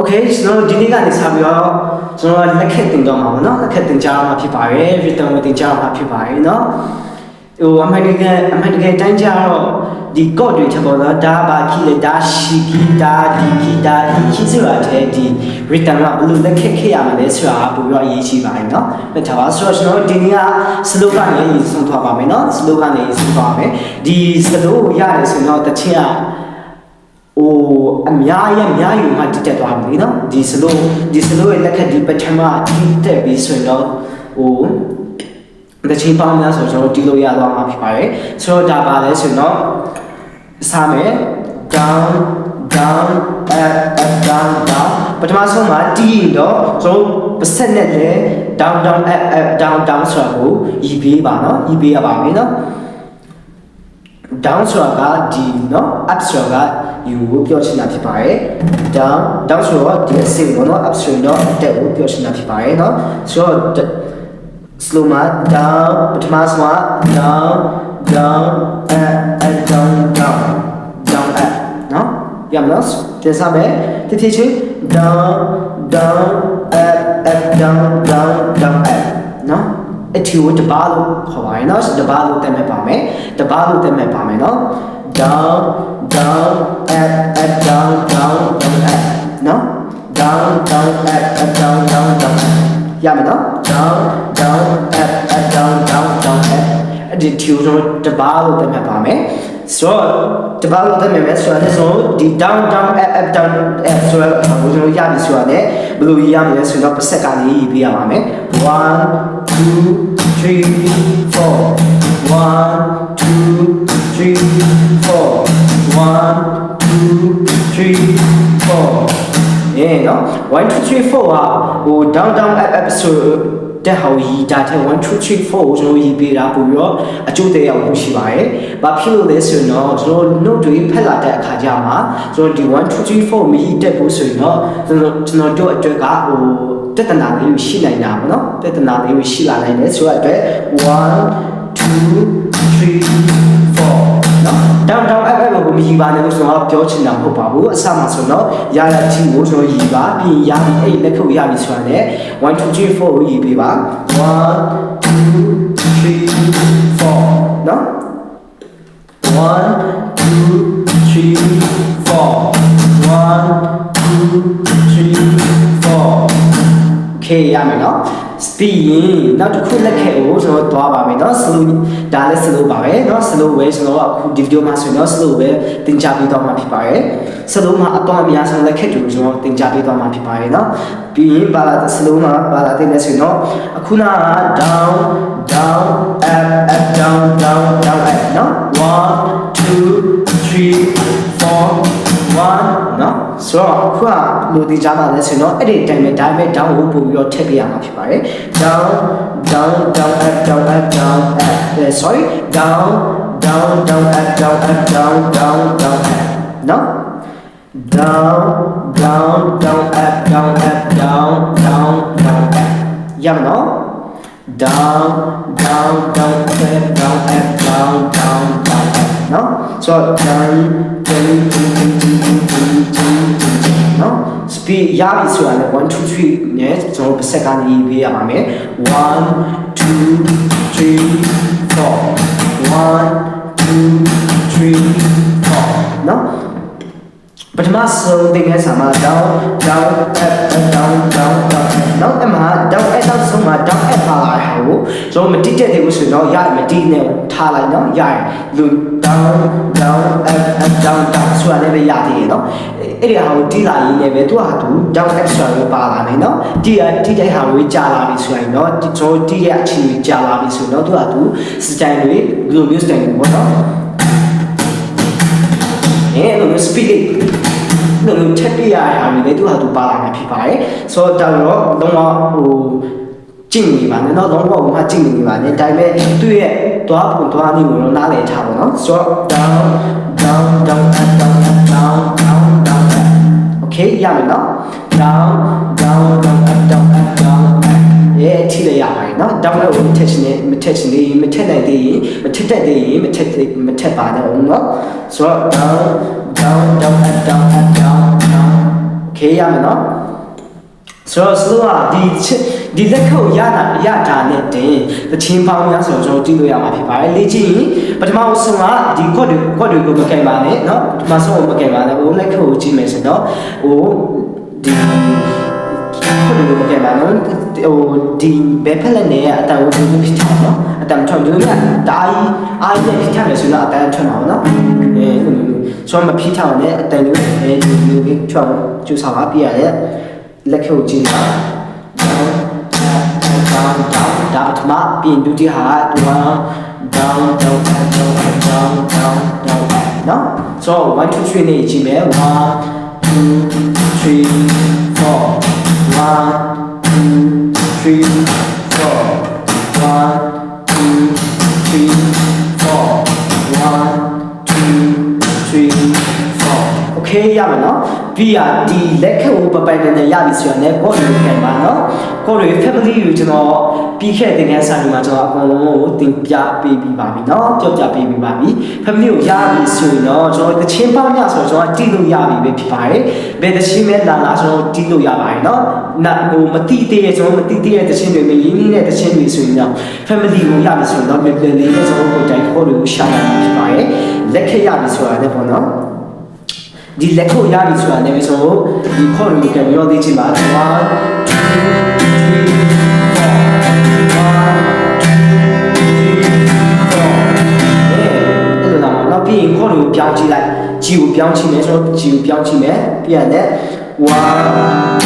Okay ကျွန်တော်ဒီနေ့ကနေစပြီးတော့ကျွန်တော်လက်ခက်တင်တော့မှာပေါ့နော်လက်ခက်တင်ကြမှာဖြစ်ပါတယ် written ကိုတင်ကြမှာဖြစ်ပါတယ်နော်ဟိုအမှန်တကယ်အမှန်တကယ်တိုင်းကြတော့ဒီ code တွေချက်ပေါ်တော့ဒါဘာခီလေဒါရှိခီဒါဒီခီဒါဒီခီဆိုတာတဲ့ဒီ written ကဘယ်လိုလက်ခက်ခဲ့ရမလဲဆိုတာပိုပြီးတော့အရေးကြီးပါတယ်နော်ဒါကြောင့်ဆိုတော့ကျွန်တော်ဒီနေ့က slow ကနေရေးဆုံးသွားပါမယ်နော် slow ကနေရေးဆုံးသွားမယ်ဒီ slow ကိုရတယ်ဆိုတော့တစ်ချက်က ဟိုအများကြီးအများကြီးမှတက်တက်သွားပြီနော်ဒီစလိုဒီစလိုရဲ့လက်ခက်ဒီပထမတိတက်ပြီးဆိုရင်တော့ဟိုတချင်းပေါင်းများဆိုကျွန်တော်တီးလို့ရသွားမှာဖြစ်ပါတယ်ဆိုတော့ဒါပါလဲဆိုတော့စားမယ် down down up up down down ပထမဆုံးမှာတီးရင်တော့ကျွန်တော်ပါဆက်နဲ့လဲ down down up up down down ဆိုတာကိုရီးပေးပါနော်ရီးပေးရပါမယ်နော် down ဆိုတာကဒီเนาะ up ဆိုတာက you ကိုပြောချင်တာဖြစ်ပါတယ် down down ဆိုတော့ဒီအစိမ်ပေါ့နော် up ဆိုရင်တော့အတက်ကိုပြောချင်တာဖြစ်ပါတယ်เนาะဆိုတော့ slow မှာ down ပထမဆုံးက down down up up down down down up เนาะရမလားပြန်စမယ်တတိချင်း down down up up down down down up เนาะ up two debalo Hawaiianos, debalo teme pame, debalo teme pame no, down, down, at, at, down, down, down, at, no, down, down, at, at, down, down, down, at, yeah, no, down, down, at, at, down, down, down, at, the two debalo teme pame. န်တော်တပါလို့တက်မဲ့ပါမယ်ဆိုတော့တပါလို့တက်မဲ့မယ်ဆိုတော့လည်းဆိုဒီ down down up up down up ဆိုတော့ကျွန်တော်ရပြီဆိုတော့လည်းဘယ်လိုရမလဲဆိုတော့ပတ်ဆက်ကနေရေးပြရပါမယ်1 2 3 4 1 2 3 4 1 2 3 4ရေနော်1 2 3 4ဟာဟို down down up up ဆို တဲ့ဟောရီဒါတဲ့1 2 3 4ကိုကျွန်တော်ရေးပေးတာပို့ပြီးတော့အကျိုးသက်ရောက်မှုရှိပါတယ်။ဘာဖြစ်လို့လဲဆိုရင်တော့ကျွန်တော် note တွေဖက်လာတဲ့အခါကျမှကျွန်တော်ဒီ1 2 3 4မရေးတက်ဘူးဆိုရင်တော့ကျွန်တော်ကျွန်တော်တို့အတွက်ကဟိုတဒနာလေးရှိနိုင်တာပေါ့နော်တဒနာလေးရှိလာနိုင်တယ်ဆိုတော့အတွက်1 2 3 4 နော် down down up up ကိုမကြီးပါနဲ့လို့ဆိုတော့ပြောချင်တာမဟုတ်ပါဘူးအစမှဆိုတော့ရရချင်းကိုကျွန်တော်ရည်ပါပြီးရပြီအဲ့လက်ခုပ်ရပြီဆိုတာနဲ့1 2 3 4ကိုရည်ပေးပါ1 2 3 4နော်1 2 3 4 1 2 3 4 okay ရမယ်နော် ပြီးရင်နောက်တစ်ခုလက်ခဲကိုကျွန်တော်သွားပါမယ်เนาะ slow ဒါလည်း slow ပါပဲเนาะ slow ပဲကျွန်တော်အခုဒီဗီဒီယိုမှာဆိုရင်တော့ slow ပဲသင်ကြားပေးသွားမှာဖြစ်ပါတယ် slow မှာအတော့အများဆုံးလက်ခဲတွေကိုကျွန်တော်သင်ကြားပေးသွားမှာဖြစ်ပါတယ်เนาะပြီးရင်ဘာလာ slow မှာဘာလာတဲ့လဲဆိုရင်တော့အခုနက down ဆိုတော့ခုကလိုတီကြတာလဲဆိုတော့အဲ့ဒီတိုင်းပဲဒါပေမဲ့ down ကိုပို့ပြီးတော့ထည့်ပြရမှာဖြစ်ပါတယ် down down down up down up down up sorry down down down up down up down down down up နော် down down down up down up down down down up ရမနော် down down down up down up down down down နော်ဆိုတော့ down down down နော် speed ရပြီဆိုတာလေ1 2 3နဲ့ကျွန်တော်ပါစက်ကနေရေးပေးရပါမယ်1 2 3 4 1 2 3 4နော် ပထမဆုံးသင်ခန်းစာမှာ down down up up down down down နောက်အမှ down up နောက်ဆုံးမှာ down up ပါလာတာကိုကျွန်တော်မတိတက်သေးဘူးဆိုတော့ရမတိနဲ့ထားလိုက်နော်ရရင်လူ down down up up down down ဆိုတာလည်းပဲရသေးတယ်နော်အဲ့ဒီဟာကိုတိလာရင်းနဲ့ပဲသူကသူ down up ဆိုတာကိုပါလာတယ်နော်တိရတိတဲ့ဟာကိုကြာလာပြီဆိုရင်နော်ကျွန်တော်တိရဲ့အချိန်ကြာလာပြီဆိုတော့သူကသူစတိုင်တွေဘယ်လိုမျိုးစတိုင်တွေပေါ့နော် အဲ့လိုမျိုး speed လို့လို့ချက်ပြရတာမျိုးလေသူဟာသူပါလာမှာဖြစ်ပါတယ်ဆိုတော့တော့လုံးဝဟိုကျင့်နေပါနဲ့တော့လုံးဝဟိုမှာကျင့်နေပါနဲ့ဒါပေမဲ့သူ့ရဲ့သွားပုံသွားနည်းကိုတော့နားလည်ထားပါတော့ဆိုတော့ down down down up down up down down down up okay ရမယ်နော် down down down up down up down up ရဲ့ထိလည်းရပါတယ်နော် down up ကိုမထက်ရှင်မထက်ရှင်လေးမထက်နိုင်သေးရင်မထက်တတ်သေးရင်မထက်မထက်ပါနဲ့အောင်နော်ဆိုတော့ down down down up down up down down โอเค okay ရမယ်နော်ဆိုတော့ slow ကဒီချစ်ဒီလက်ခုပ်ရတာရတာနဲ့တင်တချင်းပေါင်းများဆိုတော့ကျွန်တော်ကြည့်လို့ရမှာဖြစ်ပါတယ်လေ့ကျင့်ရင်ပထမဆုံးကဒီ code တွေ code တွေကိုမကင်ပါနဲ့เนาะပထမဆုံးကိုမကင်ပါနဲ့ဟိုလက်ခုပ်ကိုကြည့်မယ်ဆိုတော့ဟိုဒီ ခုလိုမကဲပါနော်ဟိုဒီဘယ်ဖက်လက်နဲ့အတန်ကိုဘယ်လိုဖြစ်ချောင်းနော်အတန်ချောင်းဒီလိုမျိုးတားကြီးအားကြီးဖြစ်ချမယ်ဆိုတော့အတန်ချောင်းအောင်နော်အဲလိုမျိုးဆိုတော့မဖြစ်ချောင်းနဲ့အတန်လေးအဲဒီလိုမျိုးချောင်းကျူစာပါပြရတယ်လက်ခုပ်ကြည့်ပါ down down down ဒါပထမပြင်ဒုတိယဟာဒီမှာ down down down down down down နော်ဆိုတော့1 2 3နဲ့ကြည့်မယ်1 2 3 နော်ပြီးရဒီလက်ခကိုပပိုင်နဲ့ရပြီဆိုတော့ねကိုယ်လိုခံပါနော်ကိုယ်လို family ကိုကျွန်တော်ပြီးခဲ့တဲ့ငန်းစာတွေမှာကျွန်တော်အကုန်လုံးကိုသင်ပြပေးပြီးပါပြီနော်ပြောပြပေးပြီးပါပြီ family ကိုရပြီဆိုရင်တော့ကျွန်တော်တချင်းပေါင်းညဆိုတော့ကျွန်တော်တီးလို့ရပြီပဲဖြစ်ပါတယ်ဘယ်တချင်းပဲလာလာကျွန်တော်တီးလို့ရပါတယ်နော်နာဟိုမတိသေးရဲ့ကျွန်တော်မတိသေးရဲ့တချင်းတွေမရင်းနှီးတဲ့တချင်းတွေဆိုရင်တော့ family ကိုရပြီဆိုတော့ပြန်ပြန်လေးနဲ့ကျွန်တော်ကိုတိုင်ကိုယ်လိုရှာရမှာဖြစ်ပါတယ်လက်ခရပြီဆိုတာလည်းပေါ့နော် ဒီလက်ခုပ်ရပြီဆိုတာလည်းဆိုဒီခေါ်ရီကပြောသေးချင်ပါ1 2 3 4 1 2 3 4အဲ့လိုလာမှာတော့ပြီးရင်ခေါ်ရီကိုပြောင်းကြည့်လိုက်ဂျီကိုပြောင်းကြည့်မယ်ဆိုတော့ဂျီကိုပြောင်းကြည့်မယ်ပြီးရတယ်1